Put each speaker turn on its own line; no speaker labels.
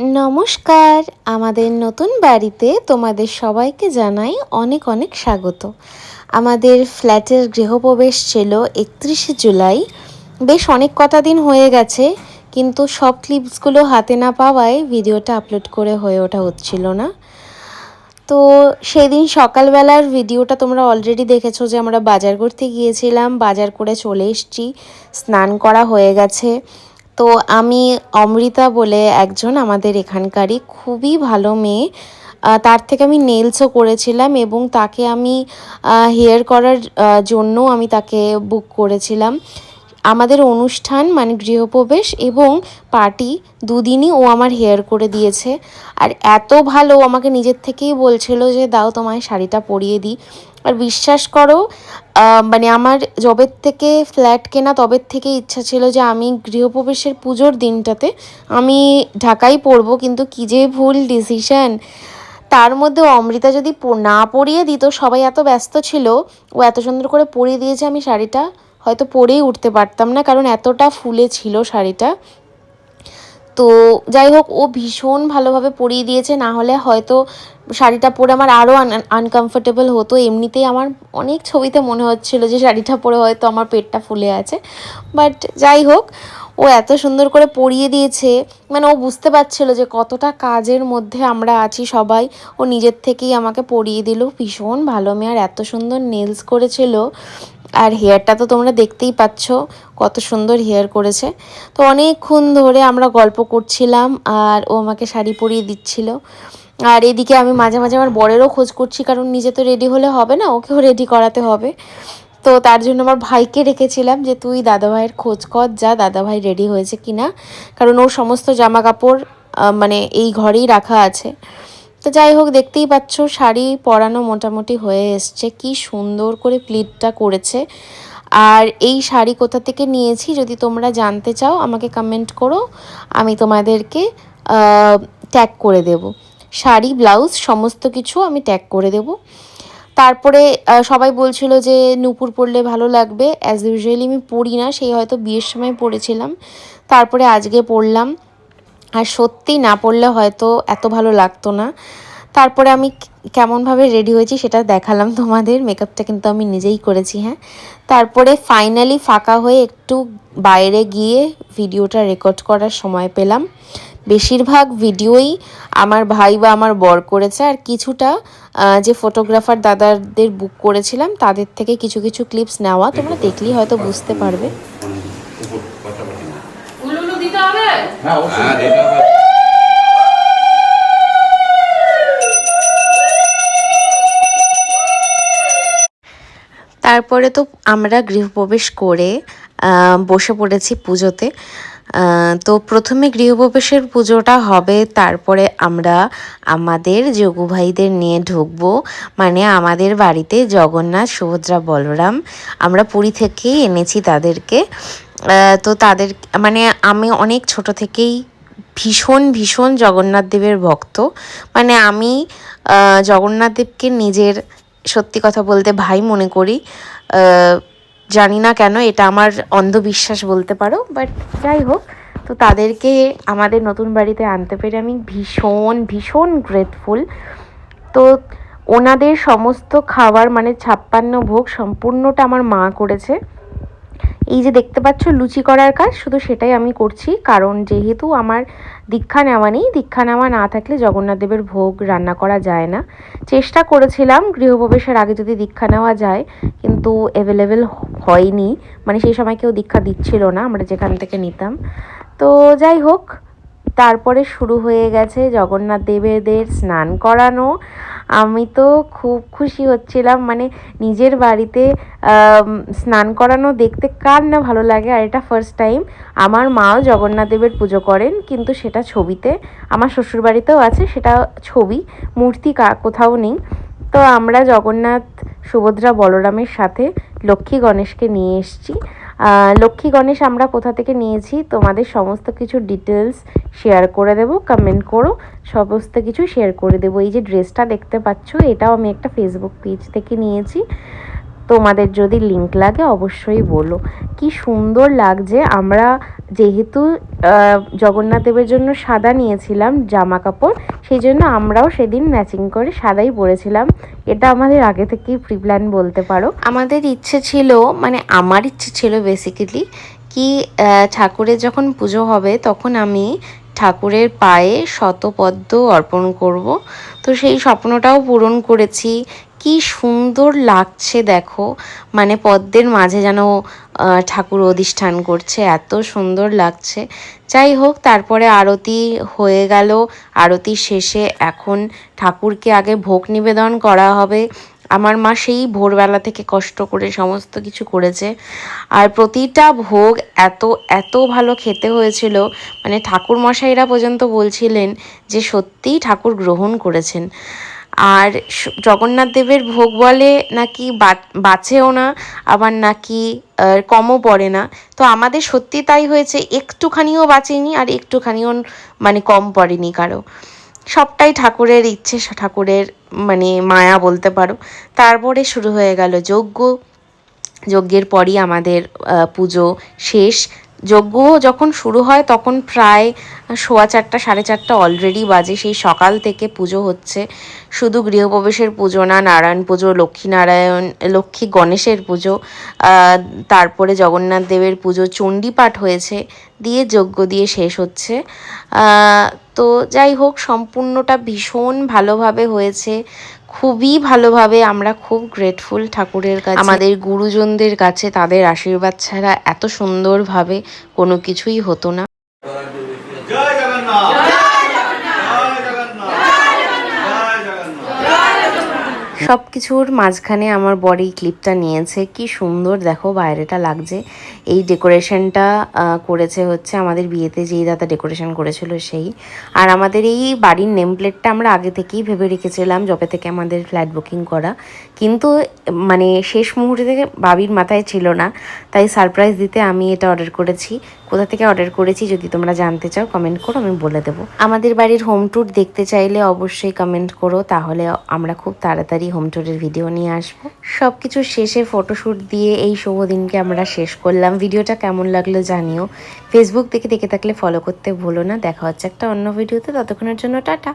নমস্কার। আমাদের নতুন বাড়িতে তোমাদের সবাইকে জানাই অনেক অনেক স্বাগত। আমাদের ফ্ল্যাটের গৃহপ্রবেশ ছিল একত্রিশে জুলাই। বেশ অনেক কটা দিন হয়ে গেছে, কিন্তু সব ক্লিপসগুলো হাতে না পাওয়ায় ভিডিওটা আপলোড করে হয়ে ওঠা হচ্ছিল না। তো সেদিন সকালবেলার ভিডিওটা তোমরা অলরেডি দেখেছ যে আমরা বাজার করতে গিয়েছিলাম, বাজার করে চলে এসেছি, স্নান করা হয়ে গেছে। তো আমি অমৃতা বলে একজন আমাদের এখানকারই খুবই ভালো মেয়ে। তার থেকে আমি নেলসও করেছিলাম এবং তাকে আমি হেয়ার করার জন্য আমি তাকে বুক করেছিলাম। আমাদের অনুষ্ঠান মানে গৃহপ্রবেশ এবং পার্টি দুদিনই ও আমার হেয়ার করে দিয়েছে। আর এত ভালো আমাকে নিজের থেকেই বলছিল যে, দাও তোমায় শাড়িটা পরিয়ে দিই। আর বিশ্বাস করো মানে আমার জবের থেকে ফ্ল্যাট কেনা তবের থেকে ইচ্ছা ছিল যে, আমি গৃহপ্রবেশের পুজোর দিনটাতে আমি ঢাকাই পরবো, কিন্তু কী যে ভুল ডিসিশান তার মধ্যে অমৃতা যদি না পরিয়ে দিত, সবাই এত ব্যস্ত ছিল, ও এত সুন্দর করে পরিয়ে দিয়েছে আমি শাড়িটা হয়তো পরেই উঠতে পারতাম না, কারণ এতটা ফুলে ছিল শাড়িটা। তো যাই হোক, ও ভীষণ ভালোভাবে পরিয়ে দিয়েছে, না হলে হয়তো শাড়িটা পরে আমার আরও আনকমফোর্টেবল হতো। এমনিতেই আমার অনেক ছবিতে মনে হচ্ছিল যে শাড়িটা পরে হয়তো আমার পেটটা ফুলে আছে। বাট যাই হোক, ও এত সুন্দর করে পরিয়ে দিয়েছে। মানে ও বুঝতে পারছিল যে কতটা কাজের মধ্যে আমরা আছি সবাই। ও নিজের থেকেই আমাকে পরিয়ে দিল। ভীষণ ভালো। মেয়ে আর এত সুন্দর নেলস করেছিল। আর হেয়ারটা তো তোমরা দেখতেই পাচ্ছ, কত সুন্দর হেয়ার করেছে। তো অনেকক্ষণ ধরে আমরা গল্প করছিলাম আর ও আমাকে শাড়ি পরিয়ে দিচ্ছিল। আর এদিকে আমি মাঝে মাঝে আমার বরেরও খোঁজ করছি, কারণ নিজে তো রেডি হলে হবে না, ওকেও রেডি করাতে হবে। তো তার জন্য আমার ভাইকে রেখেছিলাম যে, তুই দাদাভাইয়ের খোঁজ কর, যা দাদাভাই রেডি হয়েছে কি না কারণ ওর সমস্ত জামা কাপড় মানে এই ঘরেই রাখা আছে। তো যাই হোক, দেখতেই পাচ্ছ শাড়ি পরানো মোটামুটি হয়ে এসছে। কি সুন্দর করে প্লিটটা করেছে। আর এই শাড়ি কোথা থেকে নিয়েছি যদি তোমরা জানতে চাও, আমাকে কমেন্ট করো। আমি তোমাদেরকে ট্যাগ করে দেব। শাড়ি ব্লাউজ সমস্ত কিছু আমি ট্যাগ করে দেব। তারপরে সবাই বলছিল যে নুপুর পরলে ভালো লাগবে। অ্যাজ ইউজুয়ালি আমি পড়ি না, সেই হয়তো বিয়ের সময় পড়েছিলাম তারপরে আজকে পড়লাম আর সত্যি না পড়লে হয়তো এত ভালো লাগতো না। তারপরে আমি কেমনভাবে রেডি হয়েছি সেটা দেখালাম তোমাদের। মেকআপটা কিন্তু আমি নিজেই করেছি হ্যাঁ। তারপরে ফাইনালি ফাঁকা হয়ে একটু বাইরে গিয়ে ভিডিওটা রেকর্ড করার সময় পেলাম। বেশিরভাগ ভিডিওই আমার ভাই বা আমার বর করেছে আর কিছুটা যে ফটোগ্রাফার দাদাদের বুক করেছিলাম, তাদের থেকে কিছু কিছু ক্লিপস নেওয়া। তোমরা দেখলেই হয়তো বুঝতে পারবে। তারপরে তো আমরা গৃহপ্রবেশ করে বসে পড়েছি পুজোতে। তো প্রথমে গৃহপ্রবেশের পুজোটা হবে তারপরে আমরা আমাদের যোগু ভাইদের নিয়ে ঢুকবো। মানে আমাদের বাড়িতে জগন্নাথ সুভদ্রা বলরাম আমরা পুরী থেকেই এনেছি তাদেরকে। তো তাদের মানে আমি অনেক ছোট থেকেই ভীষণ ভীষণ জগন্নাথ দেবের ভক্ত। মানে আমি জগন্নাথ দেবকে নিজের, সত্যি কথা বলতে ভাই মনে করি। জানি না কেন, এটা আমার অন্ধবিশ্বাস বলতে পারো বাট যাই হোক, তো তাদেরকে আমাদের নতুন বাড়িতে আনতে পেরে আমি ভীষণ ভীষণ গ্রেটফুল তো ওনাদের সমস্ত খাবার মানে ছাপ্পান্ন ভোগ সম্পূর্ণটা আমার মা করেছে। এই যে দেখতে পাচ্ছ, লুচি করার কাজ, শুধু সেটাই আমি করছি। কারণ যেহেতু আমার দীক্ষা নেওয়া নেই, দীক্ষা নেওয়া না থাকলে জগন্নাথ দেবের ভোগ রান্না করা যায় না। চেষ্টা করেছিলাম, গৃহপ্রবেশের আগে যদি দীক্ষা নেওয়া যায়, কিন্তু অ্যাভেলেবেল হয়নি। মানে সেই সময় কেউ দীক্ষা দিচ্ছিল না, আমরা যেখান থেকে নিতাম। তো যাই হোক, তারপরে শুরু হয়ে গেছে জগন্নাথ দেবেদের স্নান করানো। আমি তো খুব খুশি হচ্ছিলাম। মানে নিজের বাড়িতে স্নান করানো দেখতে কার না ভালো লাগে। আর এটা ফার্স্ট টাইম আমার মাও জগন্নাথ দেবের পুজো করেন, কিন্তু সেটা ছবিতে। আমার শ্বশুরবাড়িতেও আছে, সেটা ছবি। মূর্তি কোথাও নেই। তো আমরা জগন্নাথ, সুভদ্রা, বলরামের সাথে লক্ষ্মী গণেশকে নিয়ে এসেছি। লক্ষ্মী গণেশ আমরা কোথা থেকে নিয়েছি তোমাদের সমস্ত কিছু ডিটেলস শেয়ার করে দেব কমেন্ট করো, সমস্ত কিছু শেয়ার করে দেবো। এই যে ড্রেসটা দেখতে পাচ্ছ, এটাও আমি একটা ফেসবুক পেজ থেকে নিয়েছি। তোমাদের যদি লিংক লাগে, অবশ্যই বলো। কি সুন্দর লাগছে। আমরা যেহেতু জগন্নাথ দেবের জন্য সাদা নিয়েছিলাম জামা কাপড়, সেই জন্য আমরাও সেদিন ম্যাচিং করে সাদাই পরেছিলাম। এটা আমাদের আগে থেকেই প্রি প্ল্যান বলতে পারো। আমাদের ইচ্ছে ছিল মানে আমার ইচ্ছে ছিল বেসিক্যালি কি ঠাকুরের যখন পুজো হবে, তখন আমি ঠাকুরের পায়ে শতপদ্ম অর্পণ করব। তো সেই স্বপ্নটাও পূরণ করেছি। কি সুন্দর লাগছে দেখো। মানে পদ্মের মাঝে যেন ঠাকুর অধিষ্ঠান করছে, এত সুন্দর লাগছে। যাই হোক, তারপরে আরতি হয়ে গেল। আরতি শেষে এখন ঠাকুরকে আগে ভোগ নিবেদন করা হবে। আমার মা সেই ভোরবেলা থেকে কষ্ট করে সমস্ত কিছু করেছে। আর প্রতিটা ভোগ এত এত ভালো খেতে হয়েছিল। মানে ঠাকুর মশাইরা পর্যন্ত বলছিলেন যে সত্যিই ঠাকুর গ্রহণ করেছেন। আর জগন্নাথ দেবের ভোগ বলে নাকি বাঁচেও না, আবার নাকি কমও পড়ে না। তো আমাদের সত্যি তাই হয়েছে, একটুখানিও বাঁচেনি আর একটুখানিও মানে কম পড়েনি কারও। সবটাই ঠাকুরের ইচ্ছে ঠাকুরের মানে মায়া বলতে পারো। তারপরে শুরু হয়ে গেল যজ্ঞ। যজ্ঞের পরই আমাদের পুজো শেষ। যজ্ঞ যখন শুরু হয়, তখন প্রায় সোয়া চারটা, সাড়ে চারটা অলরেডি বাজে। সেই সকাল থেকে পুজো হচ্ছে। শুধু গৃহপ্রবেশের পুজো না, নারায়ণ পুজো লক্ষ্মীনারায়ণ লক্ষ্মী গণেশের পুজো তারপরে জগন্নাথ দেবের পুজো চণ্ডীপাঠ হয়েছে, দিয়ে যজ্ঞ দিয়ে শেষ হচ্ছে। তো যাই হোক, সম্পূর্ণটা ভীষণ ভালোভাবে হয়েছে। খুবই ভালোভাবে আমরা খুব গ্রেটফুল ঠাকুরের কাছে। আমাদের গুরুজনদের কাছে তাদের আশীর্বাদ ছাড়া এত সুন্দরভাবে কোনো কিছুই হতো না
জয় জগন্নাথ জয় জগন্নাথ জয় জগন্নাথ
সব কিছুর মাঝখানে আমার বডি ক্লিপটা নিয়েছে। কি সুন্দর দেখো বাইরেটা লাগছে। এই ডেকোরেশনটা করেছে হচ্ছে আমাদের বিয়েতে যেই দাদা ডেকোরেশন করেছিল সেই। আর আমাদের এই বাড়ির নেম প্লেটটা আমরা আগে থেকেই ভেবে রেখেছিলাম যবে থেকে আমাদের ফ্ল্যাট বুকিং করা। কিন্তু মানে শেষ মুহূর্তে থেকে বাবির মাথায় ছিল না। তাই সারপ্রাইজ দিতে আমি এটা অর্ডার করেছি। কোথা থেকে অর্ডার করেছি যদি তোমরা জানতে চাও কমেন্ট করো, আমি বলে দেবো। আমাদের বাড়ির হোম ট্যুর দেখতে চাইলে অবশ্যই কমেন্ট করো, তাহলে আমরা খুব তাড়াতাড়ি হোম ট্যুরের ভিডিও নিয়ে আসব। সব কিছু শেষে ফটোশ্যুট দিয়ে এই শুভ দিনকে আমরা শেষ করলাম। ভিডিওটা কেমন লাগল জানিও। ফেসবুক থেকে দেখে থাকলে ফলো করতে ভুলো না। দেখা হচ্ছে একটা অন্য ভিডিওতে ততক্ষণের জন্য টাটা।